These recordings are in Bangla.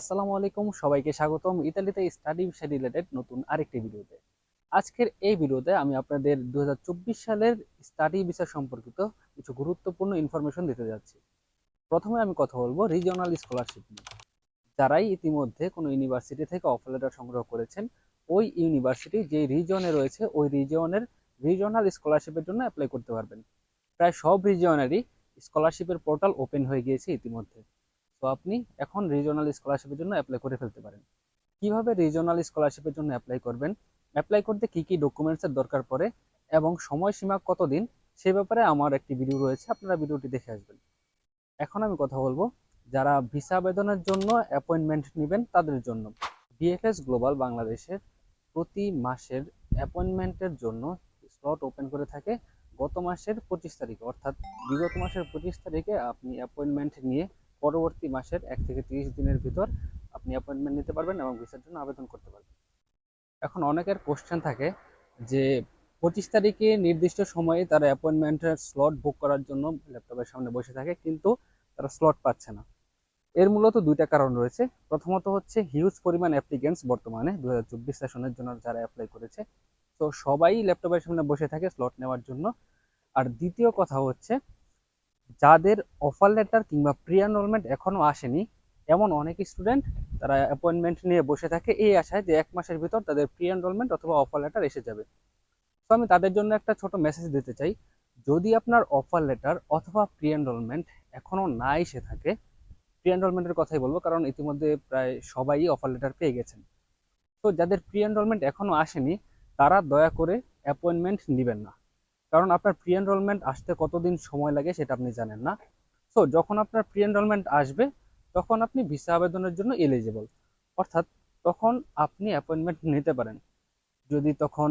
আসসালামু আলাইকুম, সবাইকে স্বাগতম ইতালিতে স্টাডি বিষয় রিলেটেড নতুন আরেকটি ভিডিওতে। আজকের এই ভিডিওতে আমি আপনাদের দুহাজার চব্বিশ সালের স্টাডি বিষয় সম্পর্কিত কিছু গুরুত্বপূর্ণ ইনফরমেশন দিতে যাচ্ছি। প্রথমে আমি কথা বলব রিজিওনাল স্কলারশিপ নিয়ে। যারাই ইতিমধ্যে কোনো ইউনিভার্সিটি থেকে অফার লেটার সংগ্রহ করেছেন, ওই ইউনিভার্সিটি যে রিজিয়নে রয়েছে, ওই রিজিয়নের রিজিওনাল স্কলারশিপের জন্য অ্যাপ্লাই করতে পারবেন। প্রায় সব রিজিয়নেরই স্কলারশিপের পোর্টাল ওপেন হয়ে গিয়েছে ইতিমধ্যে। তো আপনি এখন রিজিওনাল স্কলারশিপের জন্য অ্যাপ্লাই করে ফেলতে পারেন। কীভাবে রিজিওনাল স্কলারশিপের জন্য অ্যাপ্লাই করবেন? অ্যাপ্লাই করতে কি কি ডকুমেন্টসের দরকার পড়ে? এবং সময়সীমা কতদিন? সে ব্যাপারে আমার একটি ভিডিও রয়েছে, আপনারা ভিডিওটি দেখে আসবেন। এখন আমি কথা বলব, যারা ভিসা আবেদনের জন্য অ্যাপয়েন্টমেন্ট নেবেন তাদের জন্য। বিএফএস গ্লোবাল বাংলাদেশের প্রতি মাসের অ্যাপয়েন্টমেন্টের জন্য স্লট ওপেন করে থাকে গত মাসের পঁচিশ তারিখে। অর্থাৎ বিগত মাসের পঁচিশ তারিখে আপনি অ্যাপয়েন্টমেন্ট নিয়ে পরবর্তী মাসের এক থেকে তিরিশ দিনের ভিতর আপনি অ্যাপয়েন্টমেন্ট নিতে পারবেন এবং ভিসার জন্য আবেদন করতে পারবেন। এখন অনেকের কোশ্চেন থাকে যে, পঁচিশ তারিখে নির্দিষ্ট সময়ে তারা অ্যাপয়েন্টমেন্টের স্লট বুক করার জন্য ল্যাপটপের সামনে বসে থাকে কিন্তু তারা স্লট পাচ্ছে না। এর মূলত দুইটা কারণ রয়েছে। প্রথমত হচ্ছে হিউজ পরিমাণ অ্যাপ্লিকেন্টস বর্তমানে দু হাজার চব্বিশ সেশনের জন্য যারা অ্যাপ্লাই করেছে। তো সবাই ল্যাপটপের সামনে বসে থাকে স্লট নেওয়ার জন্য। আর দ্বিতীয় কথা হচ্ছে যাদের অফার লেটার কিংবা প্রি এনরোলমেন্ট এখনও আসেনি, এমন অনেক স্টুডেন্ট তারা অ্যাপয়েন্টমেন্ট নিয়ে বসে থাকে এই আশায় যে এক মাসের ভিতর তাদের প্রি এনরোলমেন্ট অথবা অফার লেটার এসে যাবে। তো আমি তাদের জন্য একটা ছোট মেসেজ দিতে চাই, যদি আপনার অফার লেটার অথবা প্রি এনরোলমেন্ট এখনও না এসে থাকে প্রি এনরোলমেন্টের কথাই বলব কারণ ইতিমধ্যে প্রায় সবাই অফার লেটার পেয়ে গেছেন। তো যাদের প্রি এনরোলমেন্ট এখনও আসেনি, তারা দয়া করে অ্যাপয়েন্টমেন্ট নেবেন না। কারণ আপনার প্রি এনরোলমেন্ট আসতে কতদিন সময় লাগে সেটা আপনি জানেন না। সো যখন আপনার প্রি এনরোলমেন্ট আসবে, তখন আপনি ভিসা আবেদনের জন্য এলিজিবল অর্থাৎ, তখন আপনি অ্যাপয়েন্টমেন্ট নিতে পারেন। যদি তখন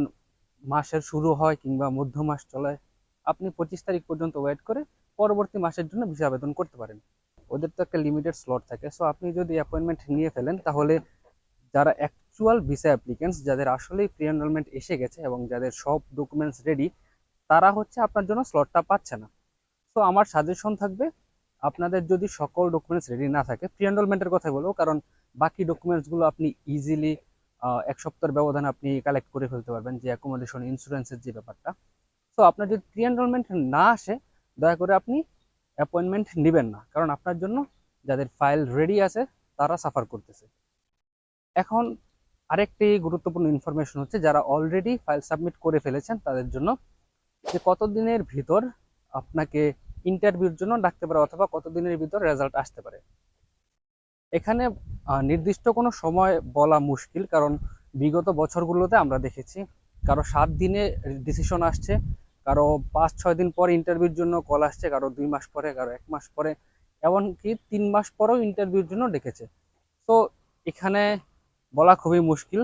মাসের শুরু হয় কিংবা মধ্য মাস চলে, আপনি পঁচিশ তারিখ পর্যন্ত ওয়েট করে পরবর্তী মাসের জন্য ভিসা আবেদন করতে পারেন। ওদের তো একটা লিমিটেড স্লট থাকে। সো আপনি যদি অ্যাপয়েন্টমেন্ট নিয়ে ফেলেন, তাহলে যারা অ্যাকচুয়াল ভিসা অ্যাপ্লিকেন্টস যাদের আসলেই প্রি এনরোলমেন্ট এসে গেছে এবং যাদের সব ডকুমেন্টস রেডি তারা হচ্ছে আপনার জন্য স্লটটা পাচ্ছে না। তো আমার সাজেশন থাকবে, আপনাদের যদি সকল ডকুমেন্টস রেডি না থাকে প্রি এনরোলমেন্টের কথাই বলব, কারণ বাকি ডকুমেন্টসগুলো আপনি ইজিলি এক সপ্তাহের ব্যবধানে আপনি কালেক্ট করে ফেলতে পারবেন, যে অ্যাকোমোডেশন ইন্স্যুরেন্সের যে ব্যাপারটা। তো আপনার যদি প্রি এনরোলমেন্ট না আসে, দয়া করে আপনি অ্যাপয়েন্টমেন্ট নেবেন না, কারণ আপনার জন্য যাদের ফাইল রেডি আছে, তারা সাফার করতেছে। এখন আরেকটি গুরুত্বপূর্ণ ইনফরমেশন হচ্ছে, যারা অলরেডি ফাইল সাবমিট করে ফেলেছেন, তাদের জন্য যে কতদিনের ভিতর আপনাকে ইন্টারভিউর জন্য ডাকতে পারে অথবা কতদিনের ভিতর রেজাল্ট আসতে পারে। এখানে নির্দিষ্ট কোনো সময় বলা মুশকিল কারণ বিগত বছরগুলোতে আমরা দেখেছি কারও সাত দিনে ডিসিশন আসছে, কারও পাঁচ, ছয় দিন পরে ইন্টারভিউর জন্য কল আসছে, কারও দুই মাস পরে, কারও এক মাস পরে, এমনকি তিন মাস পরেও ইন্টারভিউর জন্য ডেকেছে। তো এখানে বলা খুবই মুশকিল।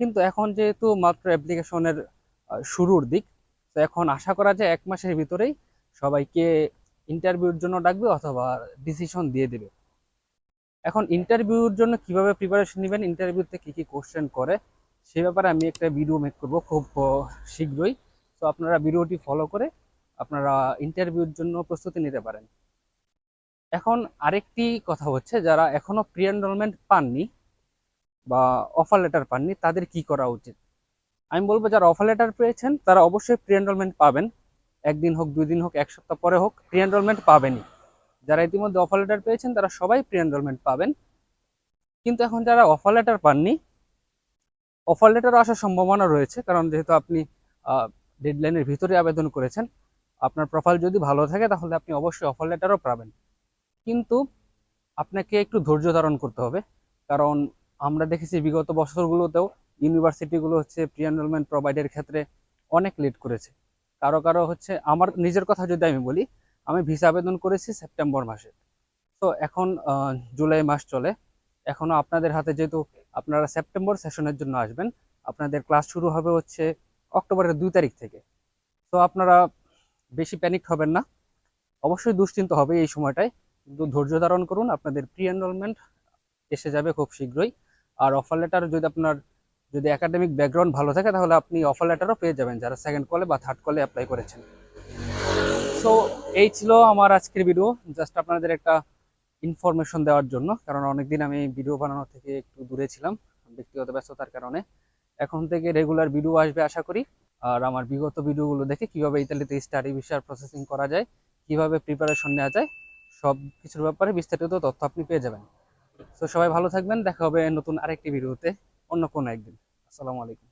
কিন্তু এখন যেহেতু মাত্র অ্যাপ্লিকেশনের শুরুর দিক তো এখন আশা করা যায় এক মাসের ভিতরেই সবাইকে ইন্টারভিউর জন্য ডাকবে অথবা ডিসিশন দিয়ে দেবে। এখন ইন্টারভিউর জন্য কীভাবে প্রিপারেশন নেবেন ইন্টারভিউতে কি কি কোশ্চেন করে, সে ব্যাপারে আমি একটা ভিডিও মেক করব খুব শীঘ্রই। তো আপনারা ভিডিওটি ফলো করে আপনারা ইন্টারভিউর জন্য প্রস্তুতি নিতে পারেন। এখন আরেকটি কথা হচ্ছে, যারা এখনও প্রি এনরোলমেন্ট পাননি বা অফার লেটার পাননি, তাদের কি করা উচিত? আমি বলব যারা অফার লেটার পেয়েছেন, তারা অবশ্যই প্রি এনরোলমেন্ট পাবেন। একদিন হোক দুই দিন হোক, এক সপ্তাহ পরে হোক প্রি এনরোলমেন্ট পাবেনই। যারা ইতিমধ্যে অফার লেটার পেয়েছেন, তারা সবাই প্রি এনরোলমেন্ট পাবেন। কিন্তু এখন যারা অফার লেটার পাননি অফার লেটার আসার সম্ভাবনা রয়েছে, কারণ যেহেতু আপনি ডেডলাইনের ভিতরে আবেদন করেছেন, আপনার প্রোফাইল যদি ভালো থাকে, তাহলে আপনি অবশ্যই অফার লেটারও পাবেন। কিন্তু আপনাকে একটু ধৈর্য ধারণ করতে হবে, কারণ আমরা দেখেছি বিগত বছরগুলোতেও ইউনিভার্সিটিগুলো হচ্ছে প্রি এনরোলমেন্ট প্রোভাইডের ক্ষেত্রে অনেক লেট করেছে। কারও কারও হচ্ছে, আমার নিজের কথা যদি আমি বলি, আমি ভিসা আবেদন করেছি সেপ্টেম্বর মাসে। তো এখন জুলাই মাস চলে। এখনও আপনাদের হাতে যেহেতু আপনারা সেপ্টেম্বর সেশনের জন্য আসবেন, আপনাদের ক্লাস শুরু হবে হচ্ছে অক্টোবরের দুই তারিখ থেকে। তো আপনারা বেশি প্যানিক হবেন না। অবশ্যই দুশ্চিন্ত হবে এই সময়টায়। কিন্তু ধৈর্য ধারণ করুন, আপনাদের প্রি এনরোলমেন্ট এসে যাবে খুব শীঘ্রই। আর অফার লেটার যদি আপনার যদি একাডেমিক ব্যাকগ্রাউন্ড ভালো থাকে, তাহলে আপনি অফার লেটারও পেয়ে যাবেন যারা সেকেন্ড কলে বা থার্ড কলে অ্যাপ্লাই করেছেন। সো এই ছিল আমার আজকের ভিডিও জাস্ট আপনাদের একটা ইনফরমেশন দেওয়ার জন্য, কারণ অনেকদিন আমি ভিডিও বানানো থেকে একটু দূরে ছিলাম, ব্যক্তিগত ব্যস্ততার কারণে। এখন থেকে রেগুলার ভিডিও আসবে আশা করি। আর আমার বিগত ভিডিওগুলো দেখে কীভাবে ইতালিতে স্টাডি ভিসার প্রসেসিং করা যায়, কীভাবে প্রিপারেশন নেওয়া যায়, সব কিছুর ব্যাপারে বিস্তারিত তথ্য আপনি পেয়ে যাবেন। তো সবাই ভালো থাকবেন। দেখা হবে নতুন আরেকটি ভিডিওতে অন্য কোনো একদিন। আসসালামু আলাইকুম।